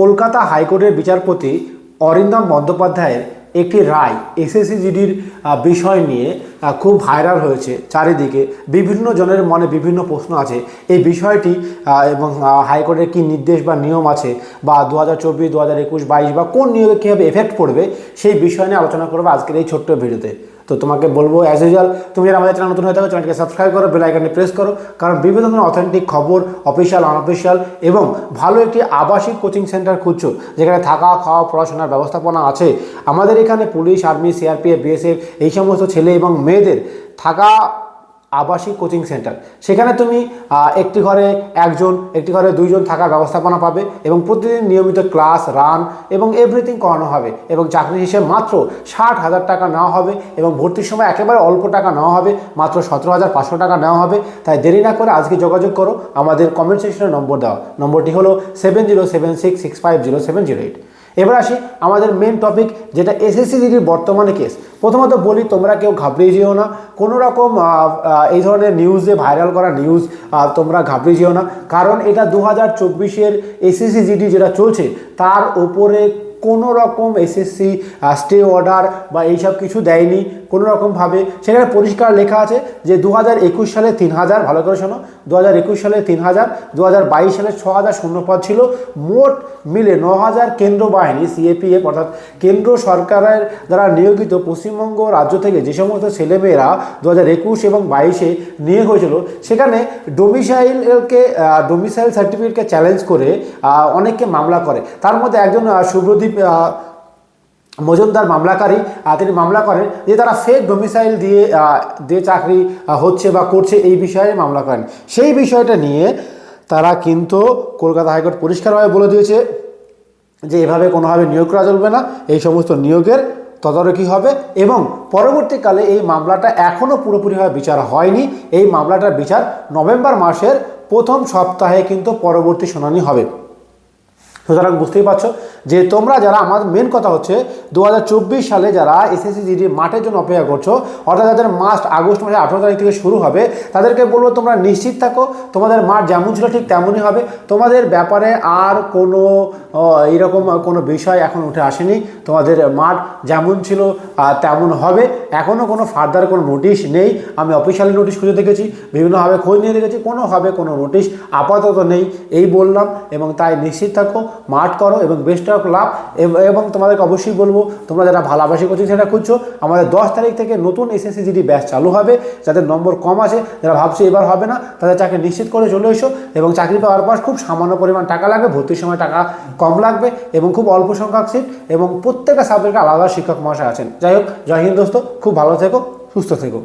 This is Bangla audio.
কলকাতা হাইকোর্টের বিচারপতি অরিন্দম বন্দ্যোপাধ্যায়ের একটি রায় এসএসসি জিডির বিষয় নিয়ে খুব ভাইরাল হয়েছে চারিদিকে। বিভিন্ন জনের মনে বিভিন্ন প্রশ্ন আছে। এই বিষয়টি এবং হাইকোর্টের কী নির্দেশ বা নিয়ম আছে বা দু হাজার চব্বিশ দু হাজার একুশ, বাইশ বা কোন নিয়োগে কীভাবে এফেক্ট পড়বে, সেই বিষয় নিয়ে আলোচনা করব আজকের এই ছোট্ট ভিডিওতে। তো তোমাকে বলব অ্যাজ ইউজুয়াল তুমি যারা আমাদের চ্যানেল নতুন হয়ে থাকো চ্যানেলকে সাবস্ক্রাইব করো বেল আইকনটি প্রেস করো, কারণ বিভিন্ন ধরনের অথেন্টিক খবর অফিসিয়াল আনঅফিসিয়াল এবং ভালো একটি আবাসিক কোচিং সেন্টার খুঁজছো, যেখানে থাকা, খাওয়া, পড়াশোনার ব্যবস্থাপনা আছে। আমাদের এখানে পুলিশ আর্মি সিআরপিএফ বিএসএফ এই সমস্ত ছেলে এবং মেয়েদের থাকা আবাসিক কোচিং সেন্টার। সেখানে তুমি একটি ঘরে একজন, একটি ঘরে দুইজন থাকার ব্যবস্থাপনা পাবে এবং প্রতিদিন নিয়মিত ক্লাস, রান এবং এভরিথিং করানো হবে এবং চাকরি হিসেবে মাত্র ষাট হাজার টাকা নেওয়া হবে এবং ভর্তির সময় একেবারে অল্প টাকা নেওয়া হবে, মাত্র সতেরো হাজার পাঁচশো টাকা নেওয়া হবে। তাই দেরি না করে আজকে যোগাযোগ করো, আমাদের কমেন্ট সেকশনে নম্বর দেওয়া নম্বরটি হলো seven zero seven six six five zero seven zero eight এবার আসি আমাদের মেন টপিক যেটা এসএসসি জিডির বর্তমানে কেস প্রথমত বলি, তোমরা কেউ ঘাবড়িয়ে যেও না। কোনো রকম এই ধরনের নিউজে ভাইরাল করা নিউজ তোমরা ঘাবড়িয়ে যেও না। কারণ এটা দু হাজার চব্বিশের এসএসসি জিডি যেটা চলছে, তার ওপরে কোনো রকম এসএসসি স্টে অর্ডার বা এইসব কিছু দেয়নি। কোনো রকমভাবে সেখানে পরিষ্কার লেখা আছে যে দু হাজার একুশ সালে তিন হাজার ভালো করে শোনো দু হাজার একুশ সালে তিন হাজার দু হাজার বাইশ সালে ছ হাজার শূন্যপদ ছিল। মোট মিলে ন হাজার কেন্দ্র বাহিনী সিএপিএফ, অর্থাৎ কেন্দ্র সরকারের দ্বারা নিয়োগিত পশ্চিমবঙ্গ রাজ্য থেকে যে সমস্ত ছেলেমেয়েরা দু হাজার একুশ এবং বাইশে নিয়োগ হয়েছিল, সেখানে ডোমিসাইলকে ডোমিসাইল সার্টিফিকেটকে চ্যালেঞ্জ করে অনেককে মামলা করে। তার মধ্যে একজন শুভ্রদীপ মজুমদার মামলাকারী তিনি মামলা করেন যে তারা ফেক ডোমিসাইল দিয়ে দিয়ে চাকরি হচ্ছে বা করছে এই বিষয়ে মামলা করেন। সেই বিষয়টা নিয়ে তারা কিন্তু কলকাতা হাইকোর্ট পরিষ্কারভাবে বলে দিয়েছে যে এভাবে কোনোভাবে নিয়োগ করা চলবে না, এই সমস্ত নিয়োগের তদারকি হবে এবং পরবর্তীকালে এই মামলাটা এখনও পুরোপুরিভাবে বিচার হয়নি। এই মামলাটার বিচার নভেম্বর মাসের প্রথম সপ্তাহে কিন্তু পরবর্তী শুনানি হবে। সুতরাং বুঝতেই পারছ যে তোমরা যারা, আমার মেন কথা হচ্ছে দু হাজার চব্বিশ সালে যারা এসএসসি জিডি মাঠের জন্য অপেক্ষা করছ, অর্থাৎ যাদের মাস আগস্ট মাসের আঠেরো তারিখ থেকে শুরু হবে, তাদেরকে বলব তোমরা নিশ্চিত থাকো, তোমাদের মাঠ যেমন ছিল ঠিক তেমনই হবে। তোমাদের ব্যাপারে আর কোনো এইরকম কোনো বিষয় এখন উঠে আসেনি। তোমাদের মাঠ যেমন ছিল তেমন হবে। এখনও কোনো ফার্দার কোনো নোটিশ নেই। আমি অফিসিয়ালি নোটিশ খুঁজে দেখেছি, বিভিন্নভাবে খোঁজ নিয়ে দেখেছি, কোনোভাবে কোনো নোটিশ আপাতত নেই। এই বললাম এবং তাই নিশ্চিত থাকো। মাঠ করো এবং বেস্ট অফ লাভ এবং তোমাদেরকে অবশ্যই বলব, তোমরা যারা ভালোবাসি কোচিং সেটা খুঁজছো, আমাদের দশ তারিখ থেকে নতুন এসএসসি জিডি ব্যাচ চালু হবে, যাদের নম্বর কম আছে, যারা ভাবছে এবার হবে না, তাদের চাকরি নিশ্চিত করে চলে এসো, এবং চাকরি পাওয়ার পর খুব সামান্য পরিমাণ টাকা লাগবে, ভর্তির সময় টাকা কম লাগবে, এবং খুব অল্প সংখ্যক সিট এবং প্রত্যেকটা সাবজেক্টে আলাদা শিক্ষক মহাশয় আছেন। যাই হোক, জয় হিন্দ দোস্ত, খুব ভালো থেকো, সুস্থ থেকো।